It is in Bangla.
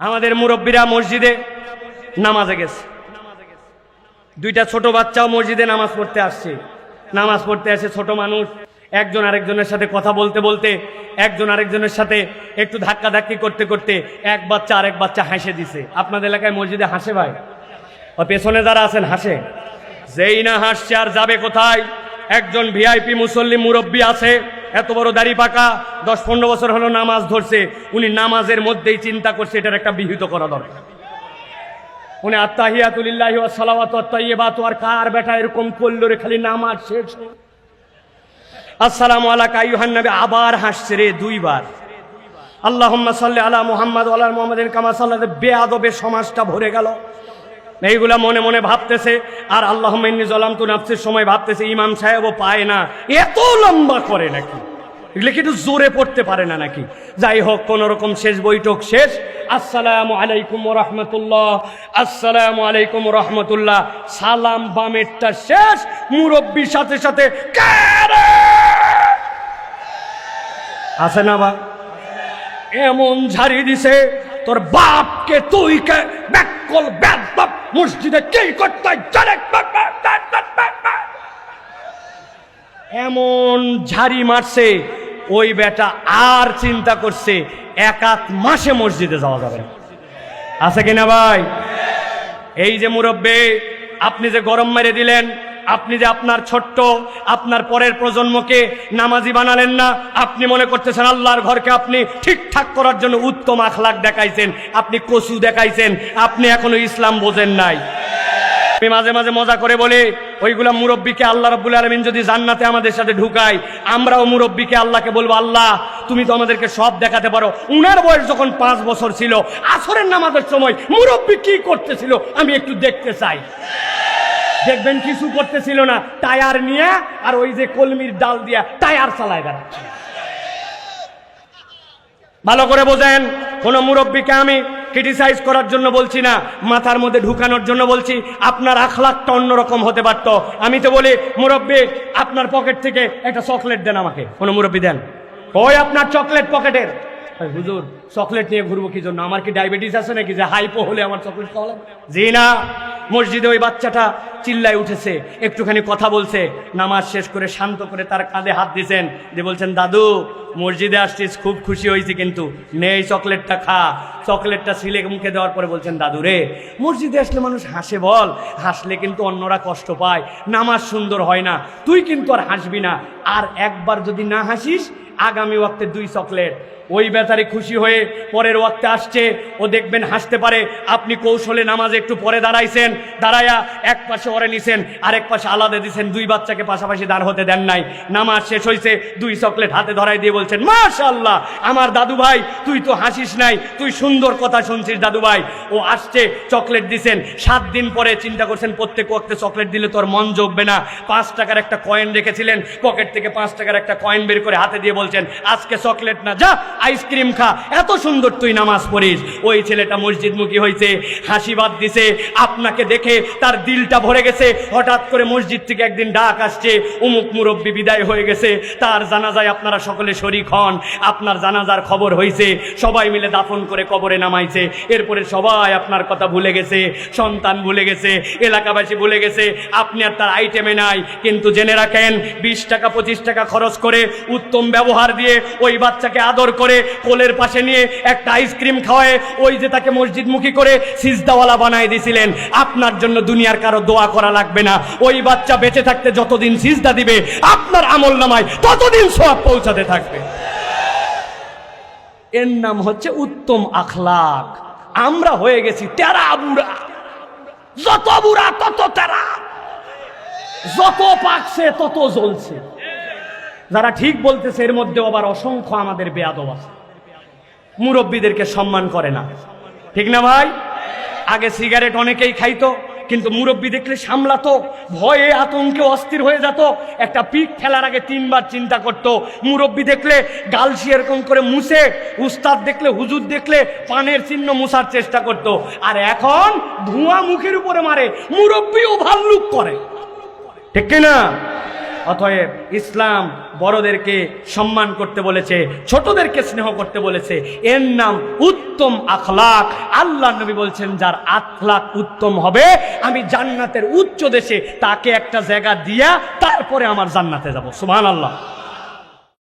আমাদের মুরব্বীরা মসজিদে নামাজে গেছে। দুইটা ছোট বাচ্চাও মসজিদে নামাজ পড়তে আসছে। নামাজ পড়তে আসে ছোট মানুষ একজন আরেকজনের সাথে কথা বলতে বলতে, একজন আরেকজনের সাথে একটু ধাক্কা ধাক্কি করতে করতে এক বাচ্চা আরেক বাচ্চা হাসে দিছে। আপনাদের এলাকায় মসজিদে হাসে ভাই? ও পেছনে যারা আছেন, হাসে? যেই না হাসছে আর যাবে কোথায়? একজন ভিআইপি মুসল্লি মুরব্বী আছে এত বড় দাড়ি পাকা, দশ পনেরো বছর হলো নামাজ ধরছে, উনি নামাজের মধ্যেই চিন্তা করছে, এটার একটা বিহিত করা দরকার। উনি আত্মাহিয়াতুলিল্লাহি ওয়া আর কার বেটা এরকম করল রে, খালি নামাজ শেষ। আসসালামু আলাইকা আইয়ুহান নবী, আবার হাসছে রে দুইবার। আল্লাহুম্মা সাল্লি আলা মুহাম্মাদ ওয়া আলা মুহাম্মাদিন, কামা সাল্লাল্লাহু বেয়াদবে সমাজটা ভরে গেল। এইগুলা মনে মনে ভাবতেছে, আর আল্লাহ ইন্নি জলাম তু নাফসের সময় ভাবতেছে, ইমাম সাহেবও পায় না। এত লম্বা করে নাকি? এগুলো কি একটু জোরে পড়তে পারে না নাকি? যাই হোক, কোন রকম শেষ বৈঠক শেষ। আসসালামু আলাইকুম রহমতুল্লাহ। আসসালামু আলাইকুম রহমতুল্লাহ। সালাম বামেরটা শেষ। মুরব্বীর সাথে সাথে? আছে না বা? এমন ঝাড়ি দিছে, তোর বাপকে তুই ব্যাকল ব্যাপ মসজিদে কি করতে এমন ঝাড়ি মারছে, ওই বেটা আর চিন্তা করছে, এক আধ মাসে মসজিদে যাওয়া যাবে আছে কিনা ভাই? এই যে মুরব্বে, আপনি যে গরম মেরে দিলেন আপনি যে আপনার ছোট্ট, আপনার পরের প্রজন্মকে নামাজি বানালেন না, আপনি মনে করতেছেন আল্লাহর ঘরকে আপনি ঠিকঠাক করার জন্য উত্তম আখলাক দেখাইছেন, আপনি কসু দেখাইছেন, আপনি এখনও ইসলাম বোঝেন নাই। আমি মাঝে মাঝে মজা করে বলি, ওইগুলা মুরব্বীকে আল্লাহ রব্বুল আলমিন যদি জান্নাতে আমাদের সাথে ঢুকাই আমরাও মুরব্বীকে আল্লাহকে বলব, আল্লাহ, তুমি তো আমাদেরকে সব দেখাতে পারো। উনার বয়স যখন পাঁচ বছর ছিল, আসরের নামাজের সময় মুরব্বী কি করতেছিল, আমি একটু দেখতে চাই। দেখবেন কিছু করতেছিল না, টায়ার নিয়ে আর ওই যে কলমির ডাল দিয়া টায়ার চালায় বেড়াচ্ছে। ভালো করে বোঝেন, কোন মুরব্বীকে আমি ক্রিটিসাইজ করার জন্য বলছি না, মাথার মধ্যে ঢুকানোর জন্য বলছি, আপনার আখলাকটা অন্যরকম হতে পারত। আমি তো বলি, মুরব্বী, আপনার পকেট থেকে একটা চকলেট দেন আমাকে। কোনো মুরব্বী দেন? ওই আপনার চকলেট পকেটের হুজুর চকলেট নিয়ে ঘুরবো কি জন্য? আমার কি ডায়াবেটিস আছে নাকি? যে হাইপো হলে আমার চকলেট খাওয়া জি না, মসজিদে ওই বাচ্চাটা চিল্লায় উঠেছে, একটুখানি কথা বলছে, নামাজ শেষ করে শান্ত করে তার কাঁধে হাত দিছেন যে বলছেন, দাদু, মসজিদে আসছিস, খুব খুশি হয়েছি কিন্তু, নেই চকলেটটা খা। চকলেটটা সিলে মুখে দেওয়ার পরে বলছেন, দাদু রে, মসজিদে আসলে মানুষ হাসে বল, হাসলে কিন্তু অন্যরা কষ্ট পায়, নামাজ সুন্দর হয় না, তুই কিন্তু আর হাসবি না, আর একবার যদি না হাসিস, আগামী ওয়াক্তে দুই চকলেট। ওই বেতারে খুশি হয়ে পরের ওয়াক্তে আসছে, ও দেখবেন হাসতে পারে, আপনি কৌশলে নামাজে একটু পরে দাঁড়াইছেন, দাঁড়ায়া এক পাশে ওরে নিছেন, আরেক পাশে আলাদা দিছেন, দুই বাচ্চাকে পাশাপাশি দাঁড় হতে দেন নাই। নামাজ শেষ হয়েছে দুই চকলেট হাতে ধরাই দিয়ে বলছেন মাশাল্লাহ আমার দাদু ভাই, তুই তো হাসিস নাই, তুই সুন্দর কথা শুনছিস দাদু ভাই। ও আসছে, চকলেট দিছেন, সাত দিন পরে চিন্তা করছেন, প্রত্যেক ওয়াক্তে চকলেট দিলে তোর মন জগবে না। পাঁচ টাকার একটা কয়েন রেখেছিলেন, পকেট থেকে পাঁচ টাকার একটা কয়েন বের করে হাতে দিয়ে বলছেন, আজকে চকলেট না, যা, আইসক্রিম খা, এত সুন্দর তুই নামাজ পড়িস। ওই ছেলেটা মসজিদমুখী হয়েছে হাসিবাদ দিছে, আপনাকে দেখে তার দিলটা ভরে গেছে। হঠাৎ করে মসজিদ থেকে একদিন ডাক আসছে, উমুক মুরব্বী বিদায় হয়ে গেছে, তার জানাজায় আপনারা সকলে শরিক হন। আপনার জানাজার খবর হয়েছে সবাই মিলে দাফন করে কবরে নামাইছে। এরপরে সবাই আপনার কথা ভুলে গেছে, সন্তান ভুলে গেছে, এলাকাবাসী ভুলে গেছে, আপনি আর তার আইটেমে নাই। কিন্তু জেনে রাখেন, বিশ টাকা, পঁচিশ টাকা খরচ করে উত্তম ব্যবহার দিয়ে ওই বাচ্চাকে আদর করে কোলের পাশে নিয়ে একটা আইসক্রিম খাওয়ায়, ওই যে তাকে মসজিদমুখী করে সিজদাওয়ালা বানায় দিয়েছিলেন আপনার জন্য দুনিয়ার কারও দোয়া করা লাগবে না। ওই বাচ্চা বেঁচে থাকতে যতদিন সিজদা দিবে, আপনার আমল নামায় ততদিন সব পৌঁছাতে থাকবে। এর নাম হচ্ছে উত্তম আখলাক। আমরা হয়ে গেছি তেরা বুড়া। যত বুড়া, তত তেরা যত পাকছে তত জ্বলছে। যারা ঠিক বলতেছে, এর মধ্যে আবার অসংখ্য আমাদের বেয়াদব আছে। মুরব্বীদেরকে সম্মান করে না। ঠিক না ভাই? আগে সিগারেট অনেকেই খাইতো। কিন্তু মুরব্বী দেখলে সামলাতো, ভয়ে আতঙ্কে অস্থির হয়ে যেত, একটা পিক খেলার আগে তিনবার চিন্তা করত। মুরব্বী দেখলে গালসি এরকম করে মুছে, উস্তাদ দেখলে, হুজুর দেখলে পানের চিহ্ন মুছার চেষ্টা করত। আর এখন ধোঁয়া মুখের উপরে মারে, মুরব্বীও ভাল্লুক করে। ঠিক না অতএব ইসলাম বড়দেরকে সম্মান করতে বলেছে, ছোটদেরকে স্নেহ করতে বলেছে। এর নাম উত্তম আখলাক। আল্লাহ নবী বলছেন, যার আখলাক উত্তম হবে, আমি জান্নাতের উচ্চ দেশে তাকে একটা জায়গা দিয়া তারপরে আমার জান্নাতে যাব। সুমান আল্লাহ